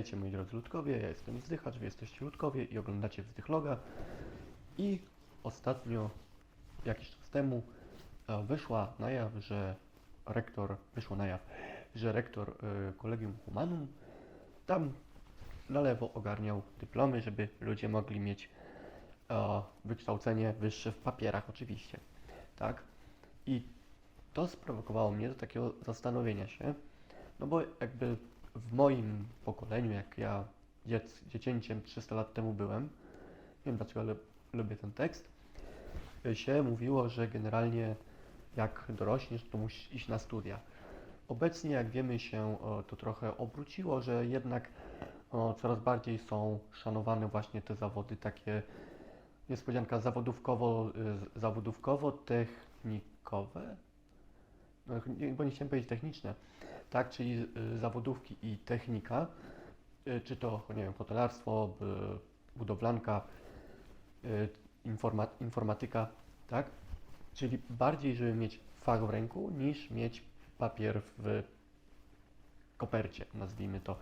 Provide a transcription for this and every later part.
Witajcie moi drodzy ludkowie, ja jestem Zdychacz, wy jesteście ludkowie i oglądacie Wzdychloga. I ostatnio, jakiś czas temu, e, wyszła na jaw, że rektor, wyszło na jaw, że rektor e, Kolegium Humanum tam na lewo ogarniał dyplomy, żeby ludzie mogli mieć e, wykształcenie wyższe w papierach oczywiście, tak? I to sprowokowało mnie do takiego zastanowienia się, no bo jakby w moim pokoleniu, jak ja dziec, dziecięciem 300 lat temu byłem, nie wiem dlaczego ale lubię ten tekst, y, się mówiło, że generalnie jak dorośniesz, to musisz iść na studia. Obecnie, jak wiemy, się to trochę obróciło, że jednak coraz bardziej są szanowane właśnie te zawody takie, niespodzianka, zawodówkowo, y, zawodówkowo-technikowe, no, bo nie chciałem powiedzieć techniczne, tak, czyli y, zawodówki i technika, y, czy to, nie wiem, hotelarstwo, y, budowlanka, informa, informatyka, tak, czyli bardziej, żeby mieć fach w ręku, niż mieć papier w kopercie, nazwijmy to,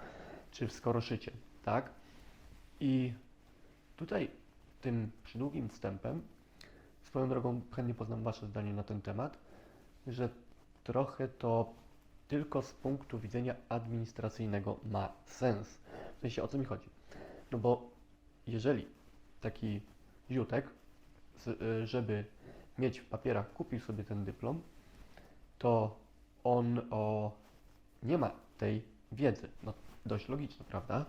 czy w skoroszycie, tak, i tutaj tym przydługim wstępem, swoją drogą chętnie poznam Wasze zdanie na ten temat, że trochę to tylko z punktu widzenia administracyjnego ma sens. W sensie o co mi chodzi? No bo jeżeli taki ziutek, y, żeby mieć w papierach, kupił sobie ten dyplom, to on o, nie ma tej wiedzy. No dość logiczne, prawda?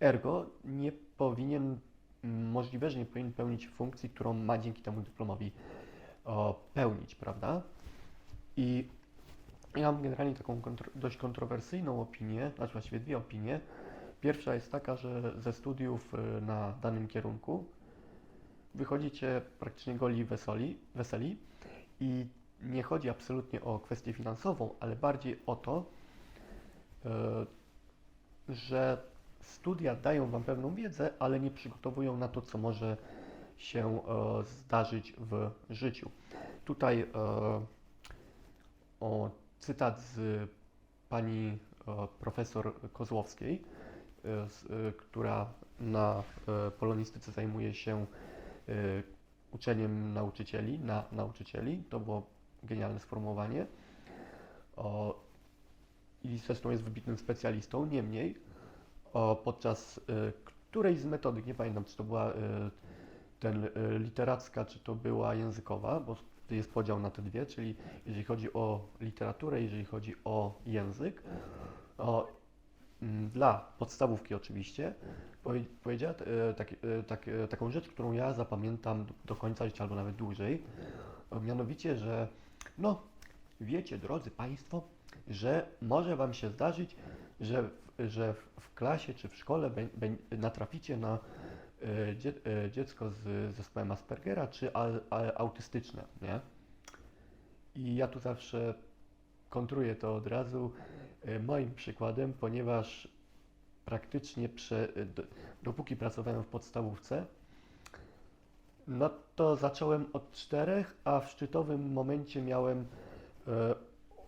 Ergo nie powinien, m, możliwe, że nie powinien pełnić funkcji, którą ma dzięki temu dyplomowi o, pełnić, prawda? I ja mam generalnie taką dość kontrowersyjną opinię, znaczy właściwie dwie opinie. Pierwsza jest taka, że ze studiów y, na danym kierunku wychodzicie praktycznie goli i weseli, i nie chodzi absolutnie o kwestię finansową, ale bardziej o to, y, że studia dają Wam pewną wiedzę, ale nie przygotowują na to, co może się e, zdarzyć w życiu. Tutaj o cytat z pani e, profesor Kozłowskiej, e, e, która na polonistyce zajmuje się uczeniem nauczycieli, na nauczycieli. To było genialne sformułowanie. I zresztą jest wybitnym specjalistą. Niemniej, podczas którejś z metodyk, nie pamiętam, czy to była ten literacka, czy to była językowa, bo jest podział na te dwie, czyli jeżeli chodzi o literaturę, jeżeli chodzi o język, o, mm, dla podstawówki oczywiście, powie- powiedziała e, tak, e, tak, e, taką rzecz, którą ja zapamiętam do, końca życia albo nawet dłużej, mianowicie, że no, wiecie, drodzy Państwo, że może Wam się zdarzyć, że, że w, klasie czy w szkole bę, bę, natraficie na dziecko z zespołem Aspergera czy autystyczne, nie? I ja tu zawsze kontruję to od razu e, moim przykładem, ponieważ praktycznie prze, e, dopóki pracowałem w podstawówce, no to zacząłem od czterech, a w szczytowym momencie miałem e,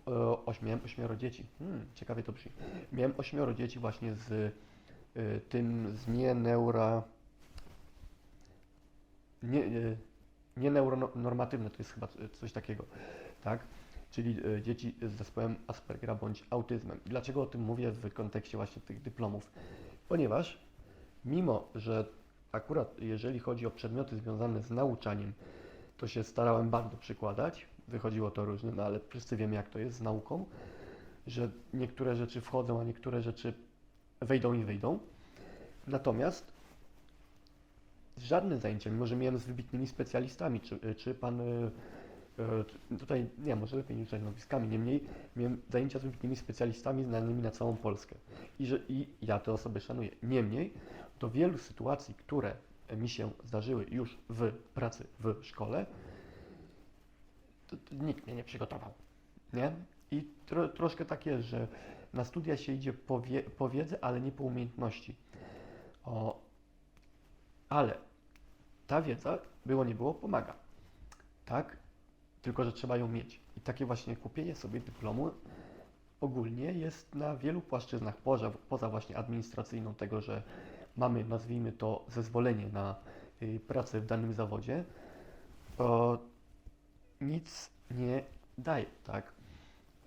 e, oś, miałem ośmioro dzieci. Hmm, ciekawie to brzmi. Miałem ośmioro dzieci właśnie z e, tym z nie neura nie, e, nie neuronormatywne, to jest chyba coś takiego, tak? Czyli e, dzieci z zespołem Aspergera bądź autyzmem. I Dlaczego o tym mówię w kontekście właśnie tych dyplomów? Ponieważ mimo, że akurat jeżeli chodzi o przedmioty związane z nauczaniem, to się starałem bardzo przykładać, wychodziło to różnie, no ale wszyscy wiemy jak to jest z nauką, że niektóre rzeczy wchodzą, a niektóre rzeczy wejdą i wyjdą. Natomiast żadne zajęcia, mimo że miałem z wybitnymi specjalistami, czy, czy pan, y, y, tutaj nie, może lepiej nie rzucać niemniej miałem zajęcia z wybitnymi specjalistami znanymi na całą Polskę i, że, i ja te osoby szanuję. Niemniej do wielu sytuacji, które mi się zdarzyły już w pracy w szkole, to, to nikt mnie nie przygotował, nie? I tro, troszkę tak jest, że na studia się idzie po, wie, po ale nie po umiejętności. O, ale ta wiedza, było nie było, pomaga. Tak? Tylko, że trzeba ją mieć. I takie właśnie kupienie sobie dyplomu ogólnie jest na wielu płaszczyznach, poza, poza właśnie administracyjną tego, że mamy, nazwijmy to, zezwolenie na y, pracę w danym zawodzie, to nic nie daje, tak?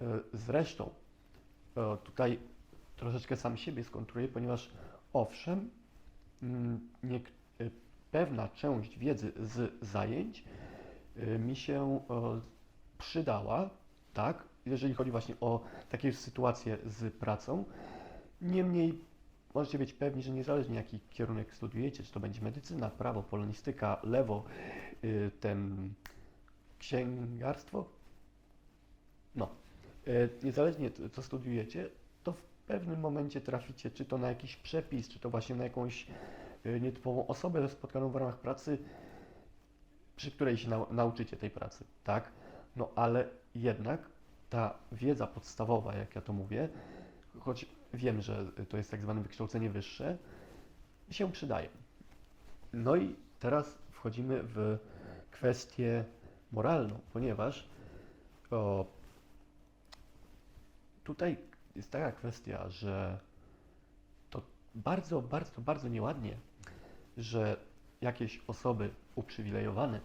Y, Zresztą y, tutaj troszeczkę sam siebie skontruję, ponieważ owszem, mm, nie, y, pewna część wiedzy z zajęć y, mi się przydała, tak, jeżeli chodzi właśnie o takie sytuacje z pracą. Niemniej możecie być pewni, że niezależnie jaki kierunek studiujecie, czy to będzie medycyna, prawo, polonistyka, lewo, y, ten księgarstwo, no, y, niezależnie co studiujecie, to w pewnym momencie traficie czy to na jakiś przepis, czy to właśnie na jakąś nietypową osobę spotkaną w ramach pracy, przy której się nau- nauczycie tej pracy, tak? No ale jednak ta wiedza podstawowa, jak ja to mówię, choć wiem, że to jest tak zwane wykształcenie wyższe, się przydaje. No i teraz wchodzimy w kwestię moralną, ponieważ o, tutaj jest taka kwestia, że bardzo, bardzo, bardzo nieładnie, że jakieś osoby uprzywilejowane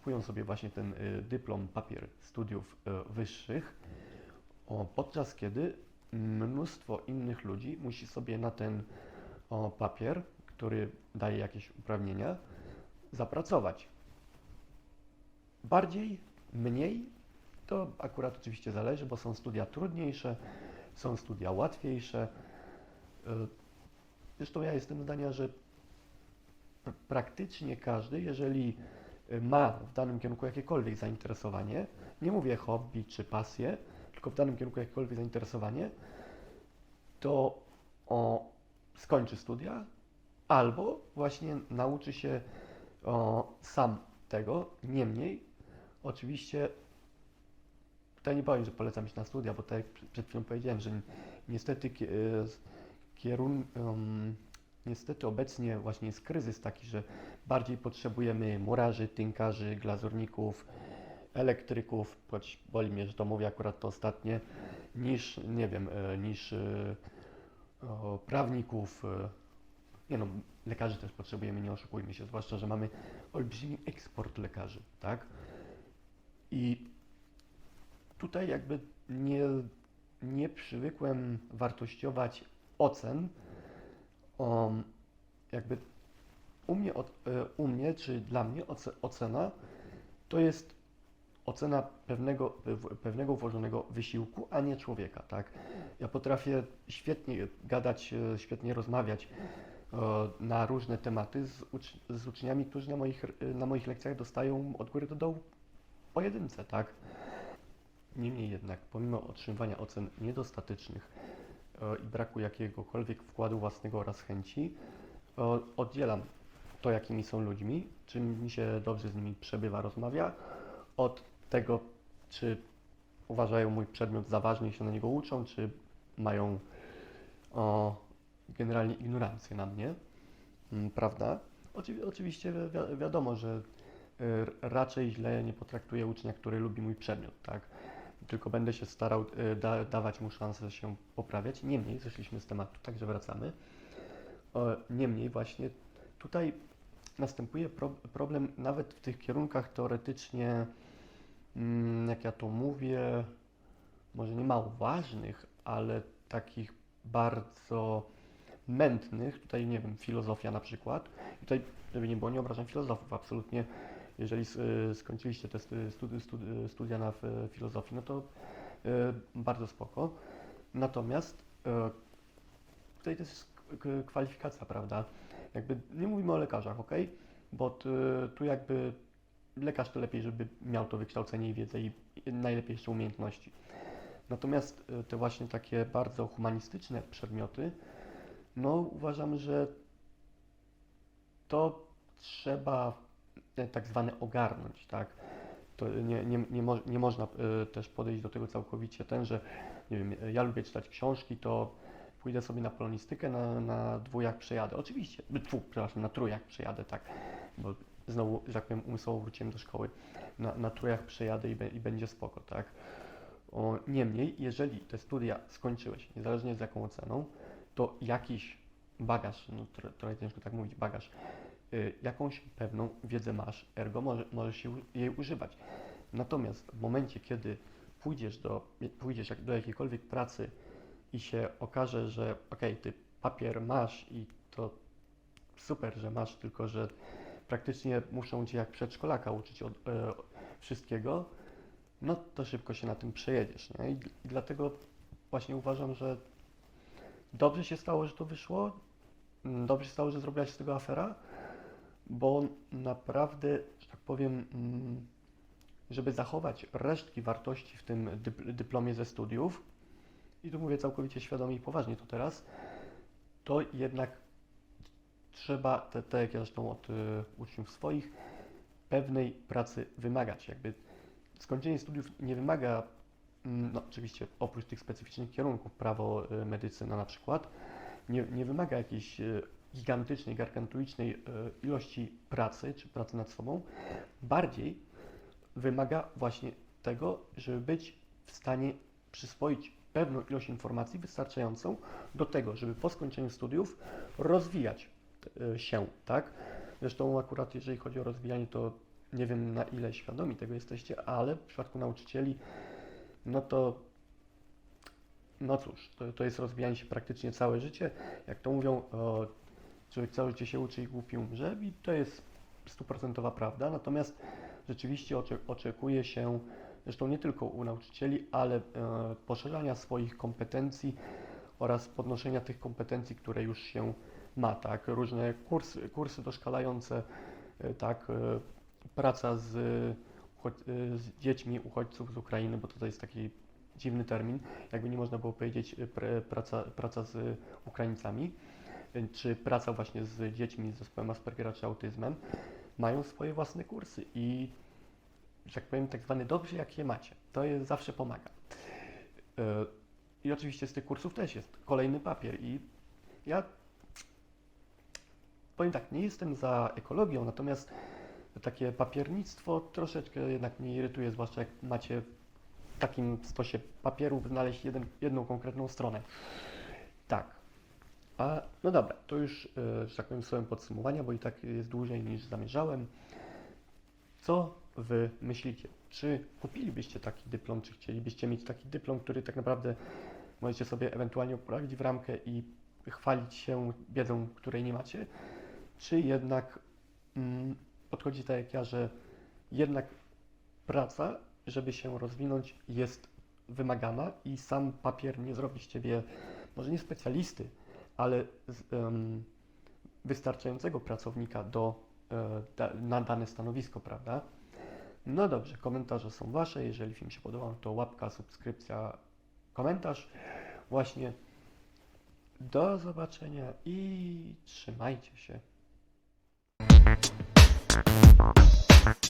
kupują sobie właśnie ten y, dyplom, papier studiów y, wyższych, podczas kiedy mnóstwo innych ludzi musi sobie na ten papier, który daje jakieś uprawnienia, zapracować. Bardziej, mniej, to akurat oczywiście zależy, bo są studia trudniejsze, są studia łatwiejsze. Zresztą ja jestem zdania, że pr- praktycznie każdy, jeżeli y, ma w danym kierunku jakiekolwiek zainteresowanie, nie mówię hobby czy pasję, tylko w danym kierunku jakiekolwiek zainteresowanie, to o, skończy studia albo właśnie nauczy się o, sam tego. Niemniej, oczywiście, tutaj nie powiem, że polecam iść na studia, bo tak jak przed- chwilą powiedziałem, że ni- niestety z- kierun, um, niestety obecnie właśnie jest kryzys taki, że bardziej potrzebujemy murarzy, tynkarzy, glazurników, elektryków, choć boli mnie, że to mówię akurat to ostatnie, niż, nie wiem, e, niż e, o, prawników. e, Nie no, lekarzy też potrzebujemy, nie oszukujmy się, zwłaszcza, że mamy olbrzymi eksport lekarzy, tak? I tutaj jakby nie, nie przywykłem wartościować ocen, um, jakby u mnie, od- e, u mnie, czy dla mnie oce- ocena to jest ocena pewnego, pewnego włożonego wysiłku, a nie człowieka, tak? Ja potrafię świetnie gadać, e, świetnie rozmawiać e, na różne tematy z, z uczniami, którzy na moich, na moich lekcjach dostają od góry do dołu pojedynce, tak? Niemniej jednak, pomimo otrzymywania ocen niedostatecznych i braku jakiegokolwiek wkładu własnego oraz chęci, e, oddzielam to, jakimi są ludźmi, czy mi się dobrze z nimi przebywa, rozmawia, od tego, czy uważają mój przedmiot za ważny i się na niego uczą, czy mają o, generalnie ignorancję na mnie, Mm, prawda? Oczywi- oczywiście wi- wiadomo, że y, raczej źle nie potraktuję ucznia, który lubi mój przedmiot, tak? Tylko będę się starał y, da, dawać mu szansę się poprawiać. Niemniej, zeszliśmy z tematu, także wracamy. Niemniej właśnie tutaj następuje pro, problem nawet w tych kierunkach teoretycznie, mm, jak ja to mówię, może nie mało ważnych, ale takich bardzo mętnych, tutaj nie wiem, filozofia na przykład. Tutaj, żeby nie było, nie obrażam filozofów, absolutnie. Jeżeli y, skończyliście te stu- studi- studi- studia na filozofii, no to y, bardzo spoko. Natomiast y, tutaj to jest kwalifikacja, prawda? Jakby nie mówimy o lekarzach, ok? Bo tu jakby lekarz to lepiej, żeby miał to wykształcenie i wiedzę i najlepiej jeszcze umiejętności. Natomiast te właśnie takie bardzo humanistyczne przedmioty, no uważam, że to trzeba tak zwane ogarnąć, tak? To nie, nie, nie, mo, nie można y, też podejść do tego całkowicie ten, że nie wiem, ja lubię czytać książki, to pójdę sobie na polonistykę, na, na dwójach przejadę. Oczywiście, tfu, przepraszam, na trójach przejadę, tak, bo znowu, że tak powiem, umysłowo wróciłem do szkoły. Na, na trójach przejadę i, be, i będzie spoko, tak. O, niemniej, jeżeli te studia skończyłeś, niezależnie z jaką oceną, to jakiś bagaż, no tro, trochę ciężko tak mówić, bagaż, jakąś pewną wiedzę masz, ergo może, możesz jej używać. Natomiast w momencie, kiedy pójdziesz do, pójdziesz jak- do jakiejkolwiek pracy i się okaże, że okej, ty papier masz i to super, że masz, tylko że praktycznie muszą cię jak przedszkolaka uczyć od, e, wszystkiego, no to szybko się na tym przejedziesz, nie? I, I dlatego właśnie uważam, że dobrze się stało, że to wyszło, mm, dobrze się stało, że zrobiłaś z tego afera, bo naprawdę, że tak powiem, mm, żeby zachować resztki wartości w tym dyp- dyplomie ze studiów, i tu mówię całkowicie świadomie i poważnie to teraz, to jednak trzeba, te, te jak ja zresztą od y, uczniów swoich, pewnej pracy wymagać. Jakby skończenie studiów nie wymaga, mm, no oczywiście oprócz tych specyficznych kierunków, prawo, y, medycyna na przykład, nie, nie wymaga jakiejś y, gigantycznej, gargantuicznej y, ilości pracy, czy pracy nad sobą, bardziej wymaga właśnie tego, żeby być w stanie przyswoić pewną ilość informacji wystarczającą do tego, żeby po skończeniu studiów rozwijać e, się, tak? Zresztą akurat jeżeli chodzi o rozwijanie, to nie wiem na ile świadomi tego jesteście, ale w przypadku nauczycieli, no to no cóż, to, to jest rozwijanie się praktycznie całe życie. Jak to mówią, człowiek całe życie się uczy i głupi umrze i to jest stuprocentowa prawda, natomiast rzeczywiście ocze, oczekuje się, zresztą nie tylko u nauczycieli, ale e, poszerzania swoich kompetencji oraz podnoszenia tych kompetencji, które już się ma, tak, różne kursy, kursy doszkalające, e, tak, e, praca z, z dziećmi uchodźców z Ukrainy, bo to jest taki dziwny termin, jakby nie można było powiedzieć praca, praca z Ukraińcami, czy praca właśnie z dziećmi z zespołem Aspergera czy autyzmem, mają swoje własne kursy i że tak powiem, tak zwany dobrze, jak je macie. To jest, zawsze pomaga. E, I oczywiście z tych kursów też jest kolejny papier i ja powiem tak, nie jestem za ekologią, natomiast takie papiernictwo troszeczkę jednak mnie irytuje, zwłaszcza jak macie w takim stosie papierów znaleźć jeden, jedną konkretną stronę. A, no dobra, to już, e, że tak powiem, słowem podsumowania, bo i tak jest dłużej niż zamierzałem. Co Wy myślicie? Czy kupilibyście taki dyplom, czy chcielibyście mieć taki dyplom, który tak naprawdę możecie sobie ewentualnie poprawić w ramkę i chwalić się wiedzą, której nie macie? Czy jednak mm, podchodzi tak jak ja, że jednak praca, żeby się rozwinąć, jest wymagana i sam papier nie zrobi Ciebie, może nie specjalisty, ale em, wystarczającego pracownika do, e, da, na dane stanowisko, prawda? No dobrze, komentarze są Wasze. Jeżeli film się podobał, to łapka, subskrypcja, komentarz. Właśnie do zobaczenia i trzymajcie się.